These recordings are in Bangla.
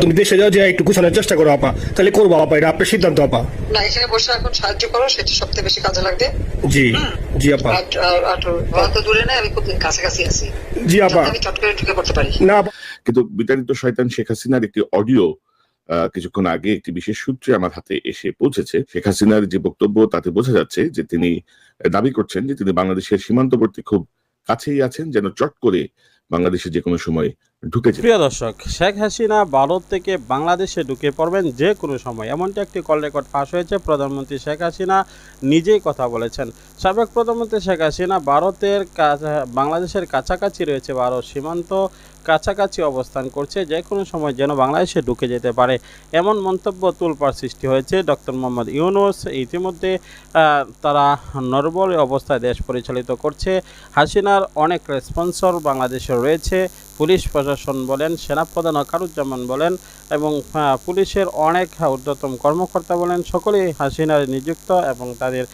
তুমি দেশে যাও যে একটু গুছানোর চেষ্টা করো আপা। তাহলে করব আপা এটা আপনার সিদ্ধান্ত আপা। না এখানে বসে এখন সাহায্য করো সেটা সবথেকে বেশি কাজে লাগবে। জি জি আপা। আর আর- আর অত দূরে না আমি খুব কাছাকাছি আছি। জি আপা। আমি চট করে ঢুকে পড়তে পারি। না কিন্তু বিতাড়িত শয়তান শেখ হাসিনার একটি অডিও আহ, কিছুক্ষণ আগে একটি বিশেষ সূত্রে আমার হাতে এসে পৌঁছেছে। শেখ হাসিনার যে বক্তব্য তাতে বোঝা যাচ্ছে যে তিনি দাবি করছেন যে তিনি বাংলাদেশের সীমান্তবর্তী খুব কাছেই আছেন যেন চট করে বাংলাদেশে যে কোনো সময় ঢুকে যেতে প্রিয় দর্শক, শেখ হাসিনা ভারত থেকে বাংলাদেশে ঢুকে পড়বেন যে কোনো সময়। এমনটি একটি কল রেকর্ড ফাঁস হয়েছে। প্রধানমন্ত্রী শেখ হাসিনা নিজেই কথা বলেছেন। সাবেক প্রধানমন্ত্রী শেখ হাসিনা ভারতের কাছা- বাংলাদেশের কাছাকাছি রয়েছে। ভারত সীমান্ত কাছাকাছি অবস্থান করছে। যে কোনো সময় যেন বাংলাদেশে ঢুকে যেতে পারে। এমন মন্তব্য তুলপার সৃষ্টি হয়েছে। ডক্টর মোহাম্মদ ইউনুস ইতিমধ্যে তারা নরবল অবস্থায় দেশ পরিচালিত করছে। হাসিনার অনেক রেসপন্সর বাংলাদেশে রয়েছে। পুলিশ প্রশাসন বলেন, সেনাপ্রধান অকারুজ্জামান বলেন এবং পুলিশের অনেক ঊর্ধ্বতম কর্মকর্তা বলেন, সকলেই হাসিনার নিযুক্ত এবং তাদের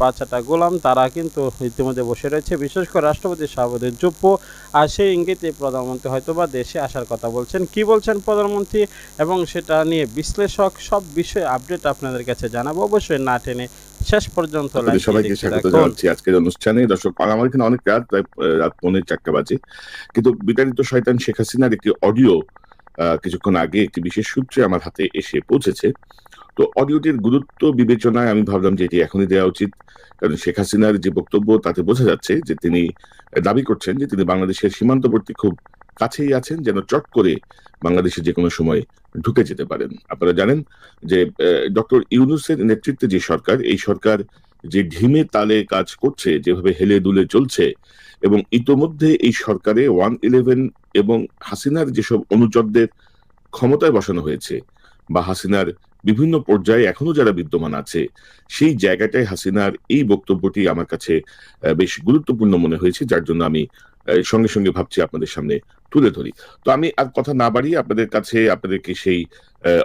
পাঁচটা গোলাম, তারা কিন্তু ইতিমধ্যে বসে রয়েছে। বিশেষ করে রাষ্ট্রপতি শাহাবুদ্দিন চুপ্পু, আর সেই ইঙ্গিতে প্রধানমন্ত্রী হয়তোবা দেশে আসার কথা বলছেন। কি বলছেন প্রধানমন্ত্রী? এবং সেটা নিয়ে বিশ্লেষক সব বিষয়ে আপডেট আপনাদের কাছে জানাব। অবশ্যই না টেনে শেষ পর্যন্ত সবাইকে স্বাগত জানাচ্ছি আজকের অনুষ্ঠানে। দর্শক আমার এখানে অনেক রাত প্রায় রাত পৌনে চারটা বাজে। কিন্তু বিতাড়িত শয়তান শেখ হাসিনার একটি অডিও কিছুক্ষণ আগে একটি বিশেষ সূত্রে আমার হাতে এসে পৌঁছেছে। তো অডিওটির গুরুত্ব বিবেচনায় আমি ভাবলাম যে এটি এখনই দেওয়া উচিত। কারণ শেখ হাসিনার যে বক্তব্য তাতে বোঝা যাচ্ছে যে তিনি দাবি করছেন যে তিনি বাংলাদেশের সীমান্তবর্তী খুব কাছেই আছেন, যেন চট করে বাংলাদেশে যে কোনো সময় ঢুকে যেতে পারেন। আপনারা জানেন যে ডক্টর ইউনুসের নেতৃত্বে যে সরকার, এই সরকার যে ঢিমে তালে কাজ করছে, যেভাবে হেলে দুলে চলছে, এবং ইতোমধ্যে এই সরকারে ওয়ান ইলেভেন এবং হাসিনার যেসব অনুচরদের ক্ষমতায় বসানো হয়েছে, বা হাসিনার বিভিন্ন পর্যায়ে এখনও যারা বিদ্যমান আছে, সেই জায়গাটায় হাসিনার এই বক্তব্যটি আমার কাছে বেশ গুরুত্বপূর্ণ মনে হয়েছে, যার জন্য আমি সঙ্গে সঙ্গে ভাবছি আপনাদের সামনে তুলে ধরি। তো আমি আর কথা না বাড়িয়ে আপনাদের কাছে আপনাদেরকে সেই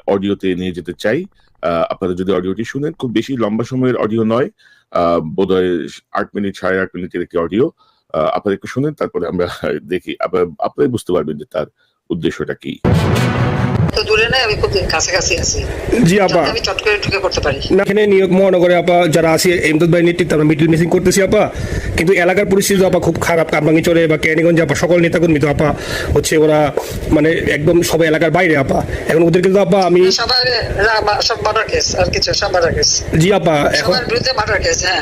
অডিওতে নিয়ে যেতে চাই। আপনারা যদি অডিওটি শুনেন খুব বেশি লম্বা সময়ের অডিও নয় আহ, বোধহয় আট মিনিট সাড়ে আট মিনিটের একটি অডিও। আপনারা একটু শুনেন তারপরে আমরা দেখি আপনারা বুঝতে পারবেন যে তার উদ্দেশ্যটা কি। অত আমি খুব কাছাকাছি আছি। জি আপা। আমি চট করে ঢুকে পড়তে পারি। এখানে নিয়োগ মহানগরে আপা যারা আছে এমদাদ ভাই নেতৃত্বে আমরা মিটিং মিটিং করতেছি আপা। কিন্তু এলাকার পরিস্থিতি আপা খুব খারাপ কামরাঙ্গি চলে বা ক্যানিগঞ্জে আপা সকল নেতাকর্মী তো আপা হচ্ছে ওরা মানে একদম সবাই এলাকার বাইরে আপা। এখন ওদের কিন্তু আপা আমি সবার সব মার্ডার কেস আর কিছু সব মার্ডার কেস জি আপা এখন বিরুদ্ধে মার্ডার কেস হ্যাঁ।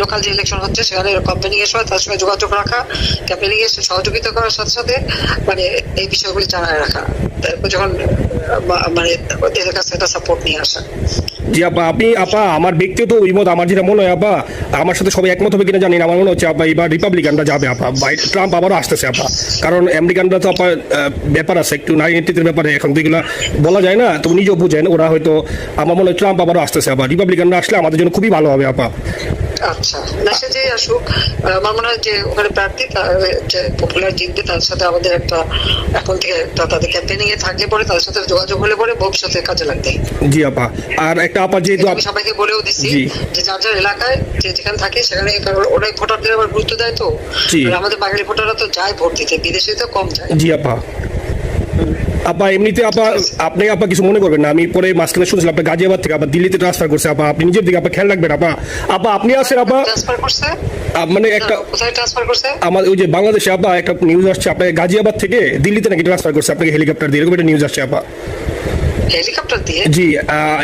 লোকাল যে ইলেকশন হচ্ছে, সেখানে ক্যাম্পেনিং এর তার সঙ্গে যোগাযোগ রাখা ক্যাম্পেনিং এর সহযোগিতা করার সাথে সাথে মানে এই বিষয়গুলি জানায় রাখা। যখন মানে ওদের কাছে একটা সাপোর্ট নিয়ে আসা। জি আপা আপনি আপা আমার ব্যক্তিগত অভিমত আমার যেটা মনে হয় আপা আমার সাথে সবাই একমত হবে কিনা জানি না। আমার মনে হচ্ছে আপা এবার রিপাবলিকানরা যাবে আপা। ট্রাম্প আবারও আসতেছে আপা। কারণ আমেরিকানরা তো আপা ব্যাপার আছে একটু নারী নেতৃত্বের ব্যাপারে এখন তো এগুলা বলা যায় না তো নিজেও বুঝেন ওরা হয়তো আমার মনে হয় ট্রাম্প আবারও আসতেছে আপা। রিপাবলিকানরা আসলে আমাদের জন্য খুবই ভালো হবে আপা। আচ্ছা না সে যে আসুক আমার মনে হয় যে ওখানে প্রার্থী পপুলার জিতবে তার সাথে আমাদের একটা এখন থেকে তাদের ক্যাম্পেনিং এ থাকলে পরে তাদের সাথে যোগাযোগ হলে পরে ভবিষ্যতে কাজে লাগবে। জি আপা আর একটা আপা যেহেতু আমি সবাইকে বলেও দিচ্ছি যে যার যার এলাকায় যে যেখানে থাকে সেখানে কারণ ওরাই ভোটারদের আবার গুরুত্ব দেয় তো। আমাদের বাঙালি ভোটাররা তো যায় ভোট দিতে বিদেশে তো কম যায়। জি আপা। আপা এমনিতে আপা আপনি আপা কিছু মনে করবেন না। আমি পরে মাঝখানে শুনছিলাম আপনি গাজিয়াবাদ থেকে আপা দিল্লিতে ট্রান্সফার করছে আপা। আপনি নিজের দিকে আপা খেয়াল রাখবেন আপা। আপা আপনি আছেন আপা? মানে একটা আমার ওই যে বাংলাদেশে আপা একটা নিউজ আসছে আপনার গাজিয়াবাদ থেকে দিল্লিতে নাকি ট্রান্সফার করছে? আপনাকে হেলিকপ্টার দিয়ে এরকম একটা নিউজ আসছে আপা। হেলিকপ্টার দিয়ে? জি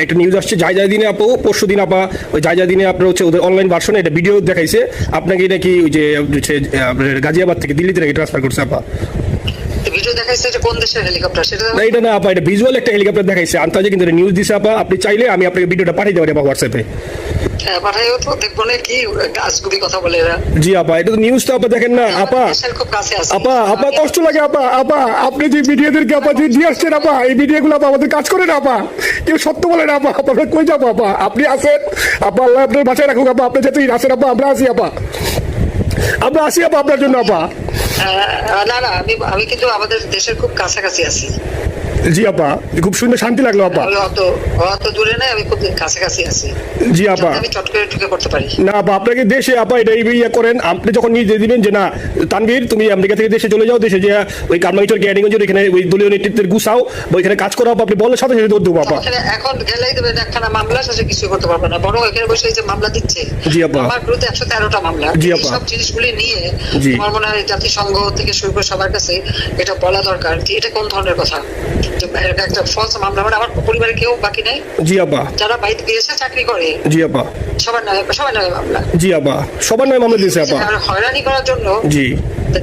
একটা নিউজ আসছে যাই যাই দিনে আপু পরশু দিন আপা ওই যাই যাই দিনে আপনার হচ্ছে ওদের অনলাইন ভার্সনে এটা ভিডিও দেখাইছে। আপনাকে নাকি ওই যে গাজিয়াবাদ থেকে দিল্লিতে নাকি ট্রান্সফার করছে আপা। ভিডিও দেখাইছে যে কোন দেশের হেলিকপ্টার সেটা না এটা না আপা এটা ভিজুয়াল একটা হেলিকপ্টার দেখাইছে। আন্তাজে কিন্তু নিউজ দিছে আপা। আপনি চাইলে আমি আপনাকে ভিডিওটা পাঠিয়ে দেবো আপা হোয়াটসঅ্যাপে পাঠাইও তো দেখব না কি গাছগুলি কথা বলে এরা। জি আপা এটা তো নিউজ তো আপা দেখেন না আপা। দেশের খুব কাছে আছে। আপা আপা কষ্ট লাগে আপা আপা। আপনি যে ভিডিওদেরকে আপা যে দিয়ে আসছেন আপা এই ভিডিওগুলো আপা আমাদের কাজ করে না আপা। কেউ সত্য বলে না আপা। কই যাব আপা? আপনি আসেন আপা আল্লাহ আপনার বাসায় রাখুক আপা। আপনি যেতেই আসেন আপা আমরা আসি আপা। আমরা আসি আপা আপনার জন্য আপা। না না আমি আমি কিন্তু আমাদের দেশের খুব কাছাকাছি আছি। জি আপা। খুব সুন্দর শান্তি লাগল আপা। অত অত দূরে নাই আমি খুব কাছাকাছি আছি। জি আপা। আমি চট করে ঢুকে পড়তে পারি। না আপা আপনাকে দেশে আপা এটা এই ইয়ে করেন আপনি যখন নিজে দিবেন যে না তানভীর তুমি আমেরিকা থেকে দেশে চলে যাও দেশে যে ওই কারমাইচর গ্যাডিগঞ্জের এখানে ওই দলীয় নেতৃত্বের গুছাও বা ওইখানে কাজ করো আপনি বললে সাথে সাথে দৌড় দেবো আপা। এখন গেলেই দেবেন একখানা মামলা শেষে কিছু করতে পারবে না। বরং এখানে বসে এই যে মামলা দিচ্ছে জি আপা। আমার বিরুদ্ধে একশো তেরোটা মামলা। জি আপা। সব জিনিসগুলি নিয়ে আমার মনে হয় জাতিসংঘ থেকে শুরু করে সবার কাছে এটা বলা দরকার। যে এটা কোন ধরনের কথা? একটা ফলস মামলা মানে আমার পরিবারে কেউ বাকি নাই? জি আপা যারা বাইরে বিদেশে চাকরি করে? জি আপা সবার নামে সবার নামে মামলা। জি আপা সবার নয় মামলা দিয়েছে আপা হয়রানি করার জন্য জি।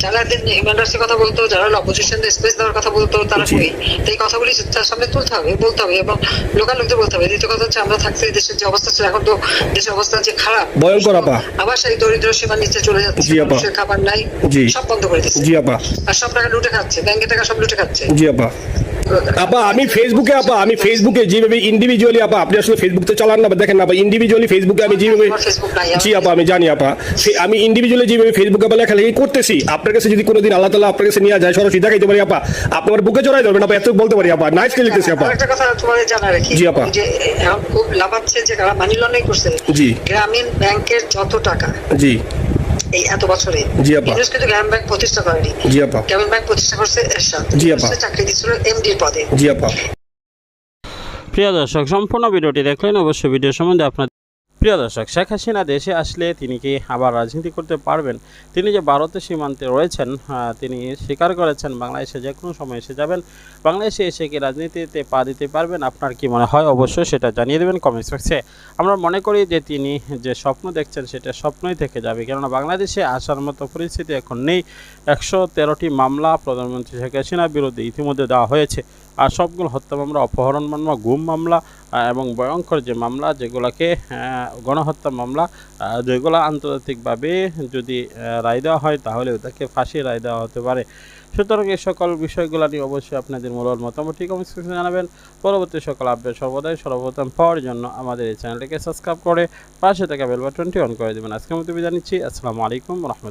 যারা হিউম্যান রাইটসের কথা বলতো যারা অপোজিশন স্পেস দেওয়ার কথা বলতো তারা কই? এই কথাগুলি তার সামনে তুলতে হবে বলতে হবে এবং লোকাল লোকদের বলতে হবে। দ্বিতীয় কথা হচ্ছে আমরা থাকতে দেশের যে অবস্থা ছিল এখন তো দেশের অবস্থা যে খারাপ। ভয়ঙ্কর আপা। আবার সেই দরিদ্র সীমার নিচে চলে যাচ্ছে জি আপা। খাবার নাই। সব বন্ধ করে দিচ্ছে। জি আপা আর সব টাকা লুটে খাচ্ছে ব্যাংকের টাকা সব লুটে খাচ্ছে। জি আপা আপা আমি ফেসবুকে আপা আমি ফেসবুকে যেভাবে ইন্ডিভিজুয়ালি আপা আপনি আসলে ফেসবুক তো চালান না দেখেন না আপা ইন্ডিভিজুয়ালি ফেসবুকে আমি যেভাবে জি আপা আমি জানি আপা। আমি ইন্ডিভিজুয়ালি যেভাবে ফেসবুকে আপা লেখালেখি করতেছি আপনার কাছে যদি কোনোদিন আল্লাহ তালা আপনার কাছে নিয়ে যায় সরাসরি দেখাইতে পারি আপা। আপনি আমার বুকে চড়াই ধরবেন আপা এত বলতে পারি আপা। নাইস কে লিখতেছি আপা। আরেকটা কথা জানা রাখি জি আপা। যে খুব লাভাচ্ছে যে কারা মানি লন্ডারিং করছে। জি। গ্রামীণ ব্যাংকের যত টাকা জি। এই এত বছরে জি আপা। ইউনুস কিন্তু গ্রাম ব্যাংক প্রতিষ্ঠা করেনি। জি আপা। গ্রাম ব্যাংক প্রতিষ্ঠা করছে এরশাদ। জি আপা। সে চাকরি দিচ্ছিল এমডির পদে। জি আপা। প্রিয় দর্শক সম্পূর্ণ ভিডিওটি দেখলেন অবশ্যই ভিডিও সম্বন্ধে আপনার প্রিয় দর্শক, শেখ হাসিনা দেশে আসলে তিনি কি আবার রাজনীতি করতে পারবেন? তিনি যে ভারতের সীমান্তে রয়েছেন তিনি স্বীকার করেছেন বাংলাদেশে যে কোনো সময় এসে যাবেন। বাংলাদেশে এসে কি রাজনীতিতে পা দিতে পারবেন? আপনার কি মনে হয়? অবশ্যই সেটা জানিয়ে দেবেন কমেন্টস বক্সে। আমরা মনে করি যে তিনি যে স্বপ্ন দেখছেন, সেটা স্বপ্নই থেকে যাবে। কেননা বাংলাদেশে আসার মতো পরিস্থিতি এখন নেই। একশো তেরোটি মামলা প্রধানমন্ত্রী শেখ হাসিনার বিরুদ্ধে ইতিমধ্যে দেওয়া হয়েছে। আর সবগুলো হত্যা মামলা, অপহরণ মামলা, গুম মামলা এবং ভয়ঙ্কর যে মামলা, যেগুলোকে গণহত্যা মামলা যেগুলো আন্তর্জাতিকভাবে যদি রায় দেওয়া হয়, তাহলে তাকে ফাঁসি রায় দেওয়া হতে পারে। সুতরাং এই সকল বিষয়গুলো নিয়ে অবশ্যই আপনাদের মূল মতামত কমেন্ট জানাবেন। পরবর্তী সকল আপডেট সর্বদাই সর্বপ্রথম পাওয়ার জন্য আমাদের এই চ্যানেলটিকে সাবস্ক্রাইব করে পাশে থাকা বেল বাটনটি অন করে দেবেন। আজকের মতো বিদায় নিচ্ছি। আসসালামু আলাইকুম রহমতুল্লাহ।